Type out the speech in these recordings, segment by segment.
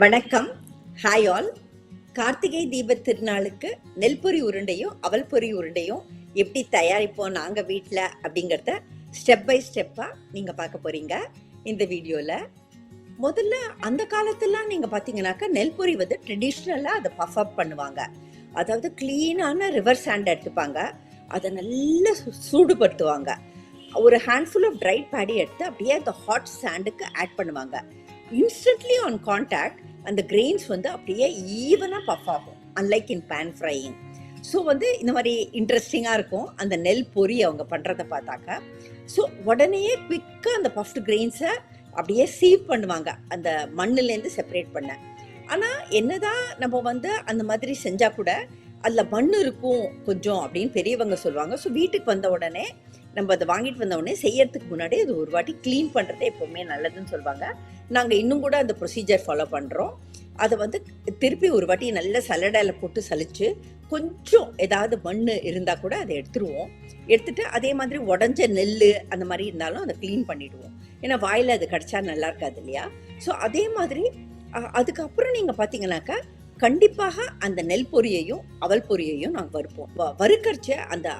வணக்கம். Hi all Karthigai தீப திருநாளுக்கு நெல்பொரி உருண்டையும் அவல் பொரி உருண்டையும் எப்படி தயாரிப்போம் நாங்கள் வீட்டில் அப்படிங்கிறத ஸ்டெப் பை ஸ்டெப்பாக நீங்கள் பார்க்க போகிறீங்க இந்த வீடியோவில் முதல்ல அந்த காலத்துலாம் நீங்கள் பார்த்தீங்கன்னாக்கா நெல்பொரி வந்து ட்ரெடிஷ்னலாக அதை பஃப் அப் பண்ணுவாங்க. அதாவது க்ளீனான ரிவர் சாண்ட் எடுத்துப்பாங்க. அதை நல்லா சு- சூடுபடுத்துவாங்க. ஒரு ஹேண்ட்ஃபுல் ஆஃப் ட்ரைட் பேடி எடுத்து அப்படியே அந்த ஹாட் சாண்டுக்கு ஆட் பண்ணுவாங்க. இன்ஸ்டன்ட்லி ஆன் காண்டாக்ட் அந்த கிரெயின்ஸ் வந்து அப்படியே ஈவனாக பஃப் ஆகும் unlike in pan frying so வந்து இந்த மாதிரி இன்ட்ரெஸ்டிங்காக இருக்கும் அந்த நெல் பொரி அவங்க பண்ணுறத பார்த்தாக்க. ஸோ உடனேயே குவிக்காக அந்த பஃப்டு கிரெயின்ஸை அப்படியே சீவ் பண்ணுவாங்க அந்த மண்ணுலேருந்து செப்பரேட் பண்ண. ஆனால் என்னதான் நம்ம வந்து அந்த மாதிரி செஞ்சால் கூட அதில் மண் இருக்கும் கொஞ்சம் அப்படின்னு பெரியவங்க சொல்லுவாங்க. ஸோ வீட்டுக்கு வந்த உடனே நம்ம அதை வாங்கிட்டு வந்த உடனே செய்யறதுக்கு முன்னாடி அது ஒரு வாட்டி க்ளீன் பண்ணுறது எப்போவுமே நல்லதுன்னு சொல்லுவாங்க நாங்கள் இன்னும் கூட அந்த ப்ரொசீஜர் ஃபாலோ பண்ணுறோம் அதை வந்து திருப்பி ஒரு வாட்டி நல்ல சலடையில் போட்டு சலிச்சு கொஞ்சம் ஏதாவது மண் இருந்தால் கூட அதை எடுத்துருவோம். எடுத்துட்டு அதே மாதிரி உடஞ்ச நெல் அந்த மாதிரி இருந்தாலும் அதை க்ளீன் பண்ணிவிடுவோம் ஏன்னா வாயில் அது கிடச்சா நல்லா இருக்காது இல்லையா? ஸோ அதே மாதிரி அதுக்கப்புறம் நீங்கள் பார்த்தீங்கன்னாக்கா கண்டிப்பாக அந்த நெல் பொரியையும் அவல் பொரியையும் நாங்கள் வறுப்போம். வ- அந்த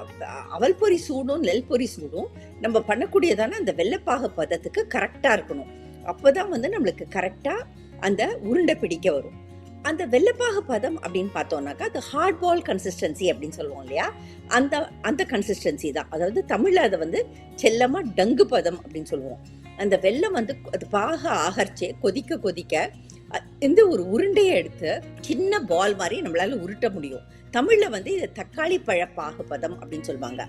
அவல் பொரி சூடும் நெல் பொரி சூடும் நம்ம பண்ணக்கூடியதான அந்த வெள்ளைப்பாக பதத்துக்கு கரெக்டாக இருக்கணும். அப்போ தான் வந்து நம்மளுக்கு கரெக்டாக அந்த உருண்டை பிடிக்க வரும். அந்த வெள்ளப்பாக பதம் அப்படின்னு பார்த்தோம்னாக்கா அது ஹார்ட் பால் கன்சிஸ்டன்சி அப்படின்னு சொல்லுவோம் இல்லையா? அந்த அந்த கன்சிஸ்டன்சி தான். அதாவது தமிழில் அதை வந்து செல்லமாக டங்கு பதம் அப்படின்னு சொல்லுவோம். அந்த வெள்ளம் வந்து அது பாக ஆகர்ச்சே கொதிக்க கொதிக்க இந்த ஒரு உருண்டையை எடுத்து சின்ன பால் மாதிரி நம்மளால உருட்ட முடியும். தமிழில் வந்து இது தக்காளி பழ பாகுபதம் அப்படின்னு சொல்லுவாங்க.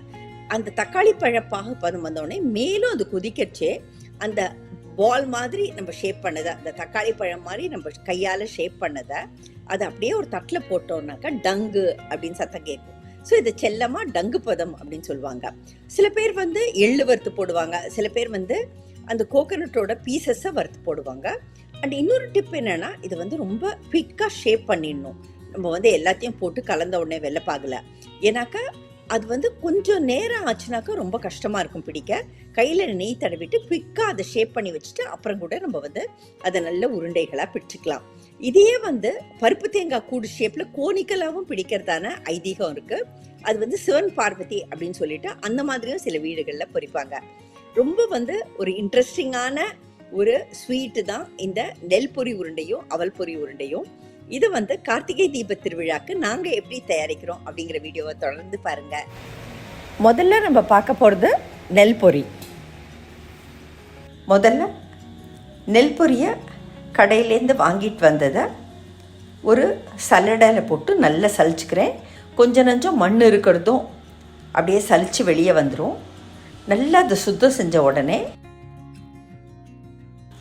அந்த தக்காளி பழ பாகுபதம் வந்தோடனே மேலும் அது கொதிக்கச்சே அந்த பால் மாதிரி நம்ம ஷேப் பண்ணதை அந்த தக்காளி பழம் மாதிரி நம்ம கையால் ஷேப் பண்ணதை அதை அப்படியே ஒரு தட்டில் போட்டோம்னாக்கா டங்கு அப்படின்னு சத்தம் கேட்கும். ஸோ இது செல்லமாக டங்கு பதம் அப்படின்னு சொல்லுவாங்க. சில பேர் வந்து எள்ளு வறுத்து போடுவாங்க. சில பேர் வந்து அந்த கோகனட்டோட பீசஸை வறுத்து போடுவாங்க. அண்ட் இன்னொரு டிப் என்னென்னா இது வந்து ரொம்ப குவிக்காக ஷேப் பண்ணிடணும். நம்ம வந்து எல்லாத்தையும் போட்டு கலந்த உடனே வெள்ளைப்பாகல ஏன்னாக்கா அது வந்து கொஞ்சம் நேரம் ஆச்சுனாக்கா ரொம்ப கஷ்டமாக இருக்கும் பிடிக்க. கையில் நெய் தடவிட்டு குவிக்காக அதை ஷேப் பண்ணி வச்சுட்டு அப்புறம் கூட நம்ம வந்து அதை நல்ல உருண்டைகளாக பிடிச்சிக்கலாம். இதையே வந்து பருப்பு தேங்காய் கூடு ஷேப்பில் கோணிக்கலாகவும் பிடிக்கிறதான ஐதீகம் இருக்குது அது வந்து சிவன் பார்வதி அப்படின்னு சொல்லிட்டு அந்த மாதிரியும் சில வீடுகளில் பொரிப்பாங்க ரொம்ப வந்து ஒரு இன்ட்ரெஸ்டிங்கான ஒரு ஸ்வீட்டு தான் இந்த நெல் பொரி உருண்டையும் அவல் பொரி உருண்டையும் இது வந்து கார்த்திகை தீப திருவிழாக்கு நாங்கள் எப்படி தயாரிக்கிறோம் அப்படிங்கிற வீடியோவை தொடர்ந்து பாருங்க. முதல்ல நம்ம பார்க்க போகிறது நெல் பொரி முதல்ல நெல் பொரியை கடையிலேருந்து வாங்கிட்டு வந்ததை ஒரு சல்லடையில் போட்டு நல்லா சலிச்சுக்கிறேன். கொஞ்சம் நஞ்சம் மண் இருக்கிறதும் அப்படியே சலித்து வெளியே வந்துடும் நல்லா அதை சுத்தம் செஞ்ச உடனே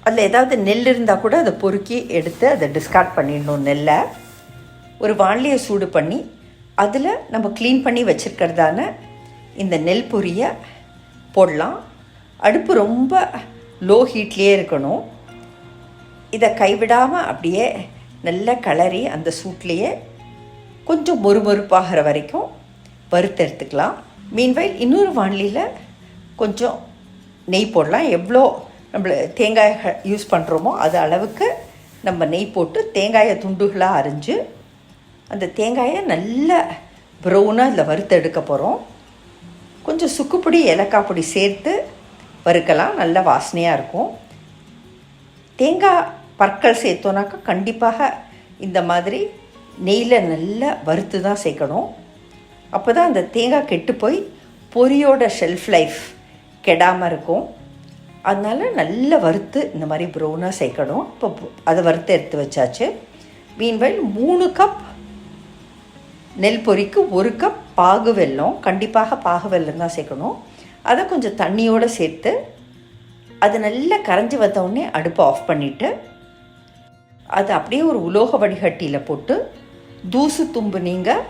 அதில் ஏதாவது நெல் இருந்தால் கூட அதை பொறுக்கி எடுத்து அதை டிஸ்கார்ட் பண்ணிடணும் நெல்லை. ஒரு வாளியை சூடு பண்ணி அதில் நம்ம க்ளீன் பண்ணி வச்சுருக்கிறதான இந்த நெல் பொரியை போடலாம். அடுப்பு ரொம்ப லோ ஹீட்லேயே இருக்கணும். இதை கைவிடாமல் அப்படியே நல்லா கிளறி அந்த சூட்லேயே கொஞ்சம் மொறுமொறுப்பாகிற வரைக்கும் வறுத்தெடுத்துக்கலாம் மீன்வைல் இன்னொரு வானிலையில் கொஞ்சம் நெய் போடலாம். எவ்வளோ நம்மள தேங்காய் யூஸ் பண்ணுறோமோ அது அளவுக்கு நம்ம நெய் போட்டு தேங்காயை துண்டுகளாக அரிஞ்சு அந்த தேங்காயை நல்ல ப்ரௌனாக இதில் வறுத்து எடுக்க போகிறோம் கொஞ்சம் சுக்குப்பொடி ஏலக்காய் பொடி சேர்த்து வறுக்கலாம். நல்ல வாசனையாக இருக்கும். தேங்காய் பற்கள் சேர்த்தோன்னாக்கா கண்டிப்பாக இந்த மாதிரி நெய்யில் நல்லா வறுத்து தான் சேர்க்கணும். அப்போ தான் அந்த தேங்காய் கெட்டு போய் பொரியோட ஷெல்ஃப் லைஃப் கெடாமல் இருக்கும். அதனால் நல்லா வறுத்து இந்த மாதிரி ப்ரௌனாக சேர்க்கணும். இப்போ அதை வறுத்து எடுத்து வச்சாச்சு. மீன்வெல் மூணு கப் நெல் பொரிக்கு ஒரு கப் பாகு வெல்லம் கண்டிப்பாக பாகு வெல்லம் தான் சேர்க்கணும். அதை கொஞ்சம் தண்ணியோடு சேர்த்து அது நல்லா கரைஞ்சி வந்தவுடனே அடுப்பை ஆஃப் பண்ணிவிட்டு அது அப்படியே ஒரு உலோக வடிகட்டியில் போட்டு தூசு தும்பு நீங்கள்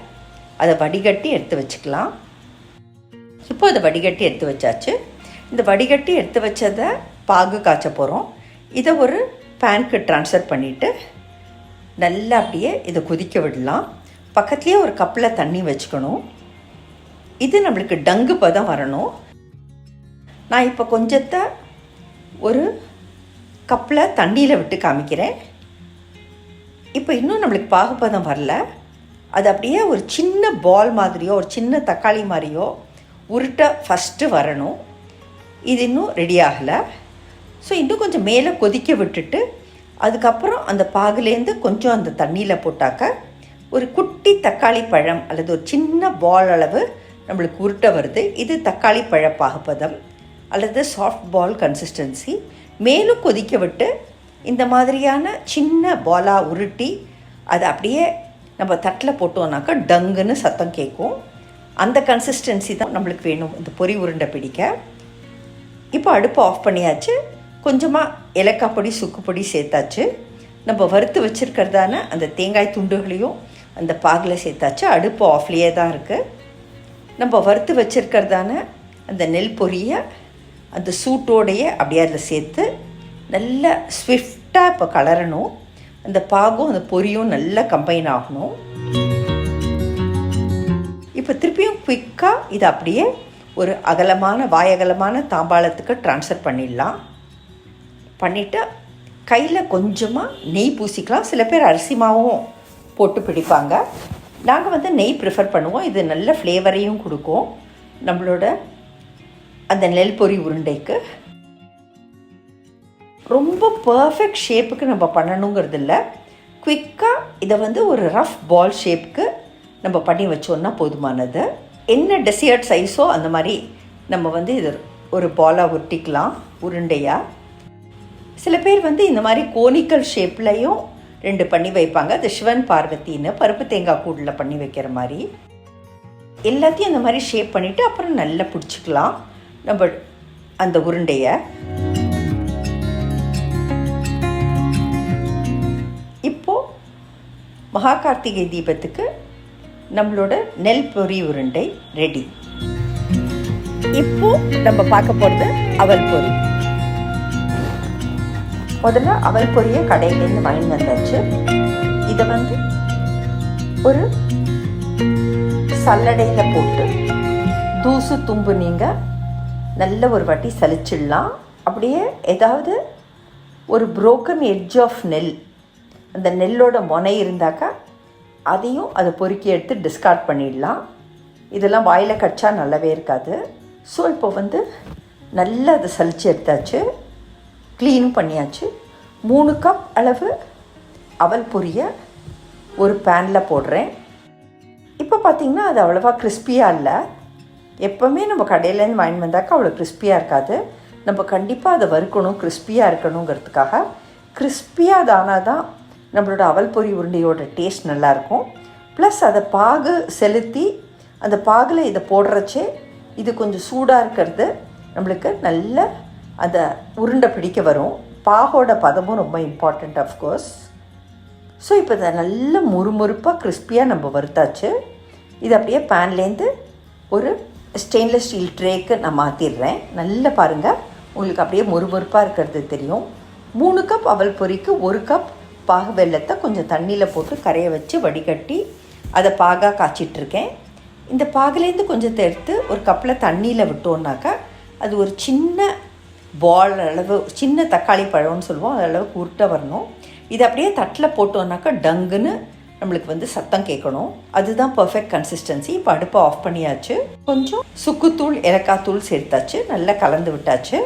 அதை வடிகட்டி எடுத்து வச்சுக்கலாம். இப்போ அதை வடிகட்டி எடுத்து வச்சாச்சு. இந்த வடிகட்டி எடுத்து வச்சதை பாகு காய்ச்ச போகிறோம் இதை ஒரு பேனுக்கு ட்ரான்ஸ்ஃபர் பண்ணிவிட்டு நல்லா அப்படியே இதை கொதிக்க விடலாம். பக்கத்துலேயே ஒரு கப்பில் தண்ணி வச்சுக்கணும். இது நம்மளுக்கு டங்கு பதம் வரணும். நான் இப்போ கொஞ்சத்தை ஒரு கப்பில் தண்ணியில் விட்டு காமிக்கிறேன். இப்போ இன்னும் நம்மளுக்கு பாகுபதம் வரல. அது அப்படியே ஒரு சின்ன பால் மாதிரியோ ஒரு சின்ன தக்காளி மாதிரியோ உருட்ட ஃபஸ்ட்டு வரணும். இது இன்னும் ரெடி ஆகலை. ஸோ இன்னும் கொஞ்சம் மேலே கொதிக்க விட்டுட்டு அதுக்கப்புறம் அந்த பாகுலேருந்து கொஞ்சம் அந்த தண்ணியில் போட்டாக்க ஒரு குட்டி தக்காளி பழம் அல்லது ஒரு சின்ன பால் அளவு நம்மளுக்கு உருட்ட வருது. இது தக்காளி பழ பாகுபதம் அல்லது சாஃப்ட் பால் கன்சிஸ்டன்சி மேலும் கொதிக்க விட்டு இந்த மாதிரியான சின்ன பாலாக உருட்டி அதை அப்படியே நம்ம தட்டில் போட்டோம்னாக்கா டங்குன்னு சத்தம் கேட்கும். அந்த கன்சிஸ்டன்சி தான் நம்மளுக்கு வேணும் இந்த பொரி உருண்டை பிடிக்க. இப்போ அடுப்பை ஆஃப் பண்ணியாச்சு. கொஞ்சமாக ஏலக்காய் பொடி சுக்கு பொடி சேர்த்தாச்சு. நம்ம வறுத்து வச்சுருக்கிறதான அந்த தேங்காய் துண்டுகளையும் அந்த பாகில் சேர்த்தாச்சு. அடுப்பு ஆஃப்லேயே தான் இருக்குது நம்ம வறுத்து வச்சுருக்கிறதான அந்த நெல் பொரியை அந்த சூட்டோடையே அப்படியே அதில் சேர்த்து நல்லா ஸ்விஃப்டாக இப்போ கலரணும். அந்த பாகும் அந்த பொரியும் நல்லா கம்பைன் ஆகணும். இப்போ திருப்பியும் குயிக்காக இதை அப்படியே ஒரு அகலமான வாயகலமான தாம்பாளத்துக்கு ட்ரான்ஸ்ஃபர் பண்ணிடலாம். பண்ணிவிட்டு கையில் கொஞ்சமாக நெய் பூசிக்கலாம். சில பேர் அரிசி மாவும் போட்டு பிடிப்பாங்க. நாங்கள் வந்து நெய் ப்ரிஃபர் பண்ணுவோம். இது நல்ல ஃப்ளேவரையும் கொடுக்கும். நம்மளோட அந்த நெல் பொரி உருண்டைக்கு. ரொம்ப பர்ஃபெக்ட் ஷேப்புக்கு நம்ம பண்ணணுங்கிறது இல்லை. குவிக்காக இதை வந்து ஒரு ரஃப் பால் ஷேப்புக்கு நம்ம பண்ணி வச்சோன்னா போதுமானது. என்ன டெசியர்ட் சைஸோ அந்த மாதிரி நம்ம வந்து இது ஒரு பாலாக உருட்டிக்கலாம் உருண்டையாக சில பேர் வந்து இந்த மாதிரி கோனிக்கல் ஷேப்லையும் ரெண்டு பண்ணி வைப்பாங்க. அது சிவன் பார்வதின்னு பருப்பு தேங்காய் கூடில் பண்ணி வைக்கிற மாதிரி. எல்லாத்தையும் அந்த மாதிரி ஷேப் பண்ணிவிட்டு அப்புறம் நல்லா பிடிச்சிக்கலாம். நம்ம அந்த உருண்டையை. இப்போது மகா கார்த்திகை தீபத்துக்கு நம்மளோட நெல் பொரி உருண்டை ரெடி இப்போ நம்ம பார்க்க போகிறது அவல் பொரி முதல்ல அவல் பொரியை கடையிலேருந்து வாங்கி வந்தாச்சு. இதை வந்து ஒரு சல்லடையில் போட்டு தூசு தும்பு நீங்கள் நல்ல ஒரு வாட்டி சலிச்சிடலாம். அப்படியே ஏதாவது ஒரு புரோக்கன் எட்ஜ் ஆஃப் நெல். அந்த நெல்லோட முனை இருந்தாக்கா அதையும் அதை பொறுக்கி எடுத்து டிஸ்கார்ட் பண்ணிடலாம். இதெல்லாம் வாயில் கடிச்சா நல்லாவே இருக்காது. ஸோ இப்போ வந்து நல்லா அதை சலித்து எடுத்தாச்சு. க்ளீனும் பண்ணியாச்சு. மூணு கப் அளவு அவல் பொரிய ஒரு பேனில் போடுறேன். இப்போ பார்த்திங்கன்னா அது அவ்வளோவா கிறிஸ்பியாக இல்லை. எப்போவுமே நம்ம கடையிலேருந்து வாங்கி வந்தாக்கா அவ்வளோ கிறிஸ்பியாக இருக்காது. நம்ம கண்டிப்பாக அதை வறுக்கணும் கிறிஸ்பியாக இருக்கணுங்கிறதுக்காக கிறிஸ்பியாக தானாக தான் நம்மளோட அவல் பொரி உருண்டையோட டேஸ்ட் நல்லாயிருக்கும். ப்ளஸ் அதை பாகு செலுத்தி அந்த பாகில் இதை போடுறச்சே இது கொஞ்சம் சூடாக இருக்கிறது. நம்மளுக்கு நல்ல அதை உருண்டை பிடிக்க வரும். பாகோட பதமும் ரொம்ப இம்பார்ட்டண்ட் ஆஃப்கோர்ஸ் ஸோ இப்போ இதை நல்ல முறுமுறுப்பாக கிறிஸ்பியாக நம்ம வறுத்தாச்சு. இது அப்படியே பேன்லேருந்து ஒரு ஸ்டெயின்லெஸ் ஸ்டீல் ட்ரேக்கு நான் மாற்றிடுறேன் நல்லா பாருங்கள் உங்களுக்கு அப்படியே முறுமுறுப்பாக இருக்கிறது தெரியும். மூணு கப் அவல் பொரிக்கு ஒரு கப் பாகு வெள்ளத்தை கொஞ்சம் தண்ணியில் போட்டு கரைய வச்சு வடிகட்டி அதை பாகாக காய்ச்சிட்ருக்கேன். இந்த பாகுலேருந்து கொஞ்சம் எடுத்து ஒரு கப்பில் தண்ணியில் விட்டோன்னாக்கா அது ஒரு சின்ன பால் அளவு சின்ன தக்காளி பழம்னு சொல்லுவோம் அது அளவுக்கு உருட்ட வரணும். இது அப்படியே தட்டில் போட்டோன்னாக்கா டங்குன்னு நம்மளுக்கு வந்து சத்தம் கேட்கணும். அதுதான் பர்ஃபெக்ட் கன்சிஸ்டன்சி இப்போ அடுப்பை ஆஃப் பண்ணியாச்சு. கொஞ்சம் சுக்குத்தூள் ஏலக்காய் தூள் சேர்த்தாச்சு. நல்லா கலந்து விட்டாச்சு.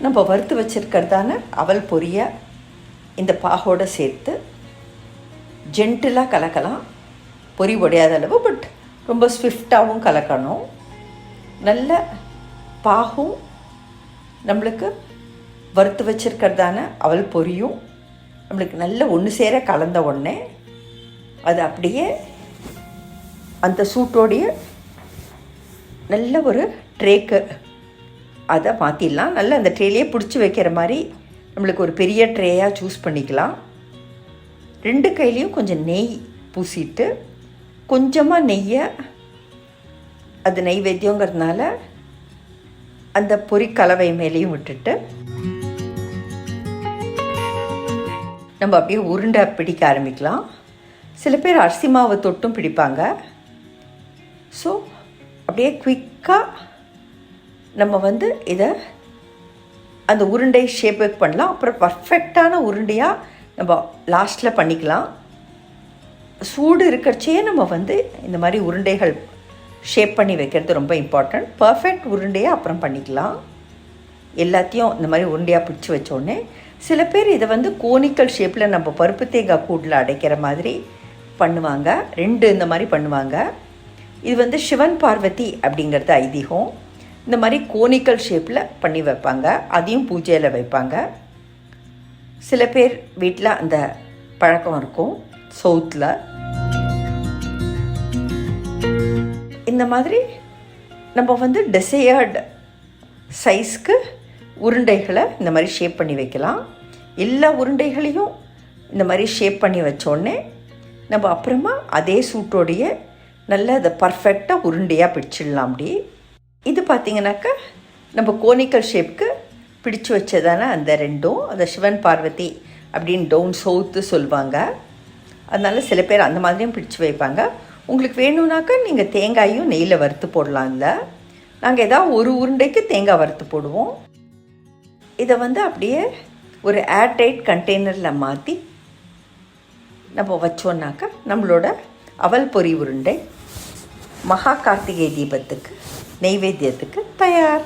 நம்ம வறுத்து வச்சுருக்கிறதான அவல் பொரிய இந்த பாகோடு சேர்த்து ஜென்டிலாக கலக்கலாம். பொரி உடையாத அளவு பட் ரொம்ப ஸ்விஃப்டாகவும் கலக்கணும். நல்ல பாகும் நம்மளுக்கு வறுத்து வச்சுருக்கிறதான அவல் பொரியும். நம்மளுக்கு நல்ல ஒன்று சேர கலந்த உடனே அது அப்படியே அந்த சூட்டோடைய நல்ல ஒரு ட்ரேக்கு அதை மாற்றிடலாம் நல்ல அந்த ட்ரேலையே பிடிச்சி வைக்கிற மாதிரி நம்மளுக்கு ஒரு பெரிய ட்ரேயாக சூஸ் பண்ணிக்கலாம். ரெண்டு கையிலையும் கொஞ்சம் நெய் பூசிட்டு கொஞ்சமாக நெய்யை அது நெய்வேத்தியங்கிறதுனால அந்த பொரி கலவை மேலேயும் விட்டுட்டு நம்ம அப்படியே உருண்டை பிடிக்க ஆரம்பிக்கலாம். சில பேர் அரிசி மாவு தொட்டும் பிடிப்பாங்க. ஸோ அப்படியே குயிக்காக நம்ம வந்து இதை அந்த உருண்டை ஷேப் பண்ணலாம். அப்புறம் பர்ஃபெக்டான உருண்டையாக நம்ம லாஸ்ட்டில் பண்ணிக்கலாம். சூடு இருக்கிறச்சே நம்ம வந்து இந்த மாதிரி உருண்டைகள் ஷேப் பண்ணி வைக்கிறது ரொம்ப இம்பார்ட்டண்ட் பர்ஃபெக்ட் உருண்டையாக அப்புறம் பண்ணிக்கலாம். எல்லாத்தையும் இந்த மாதிரி உருண்டையாக பிடிச்சி வச்சோடனே சில பேர் இதை வந்து கோனிக்கல் ஷேப்பில் நம்ம பருப்பு தேங்காய் கூட்டில் அடைக்கிற மாதிரி பண்ணுவாங்க. ரெண்டு இந்த மாதிரி பண்ணுவாங்க. இது வந்து சிவன் பார்வதி அப்படிங்கிறது ஐதீகம். இந்த மாதிரி கோனிக்கல் ஷேப்பில் பண்ணி வைப்பாங்க. அதையும் பூஜையில் வைப்பாங்க. சில பேர் வீட்டில் அந்த பழக்கம் இருக்கும். சவுத்தில் இந்த மாதிரி நம்ம வந்து டெசையர்டு சைஸ்க்கு உருண்டைகளை இந்த மாதிரி ஷேப் பண்ணி வைக்கலாம். எல்லா உருண்டைகளையும் இந்த மாதிரி ஷேப் பண்ணி வச்சோடனே நம்ம அப்புறமா அதே சூட்டோடைய நல்ல அதை பர்ஃபெக்டாக உருண்டையாக பிடிச்சிடலாம் அப்படி. இது பார்த்திங்கனாக்கா நம்ம கோனிக்கல் ஷேப்க்கு பிடிச்சு வச்சதான அந்த ரெண்டும் அதை சிவன் பார்வதி அப்படின்னு டவுன் சவுத்து சொல்லுவாங்க அதனால் சில பேர் அந்த மாதிரியும் பிடிச்சு வைப்பாங்க. உங்களுக்கு வேணும்னாக்கா நீங்கள் தேங்காயும் நெய்யில் வறுத்து போடலாம் இல்லை. நாங்கள் ஏதாவது ஒரு உருண்டைக்கு தேங்காய் வறுத்து போடுவோம். இதை வந்து அப்படியே ஒரு ஏர்டைட் கண்டெய்னரில் மாற்றி நம்ம வச்சோன்னாக்கா நம்மளோட அவல் பொறி உருண்டை மகா கார்த்திகை தீபத்துக்கு நெய்வேத்தியத்துக்கு தயார்.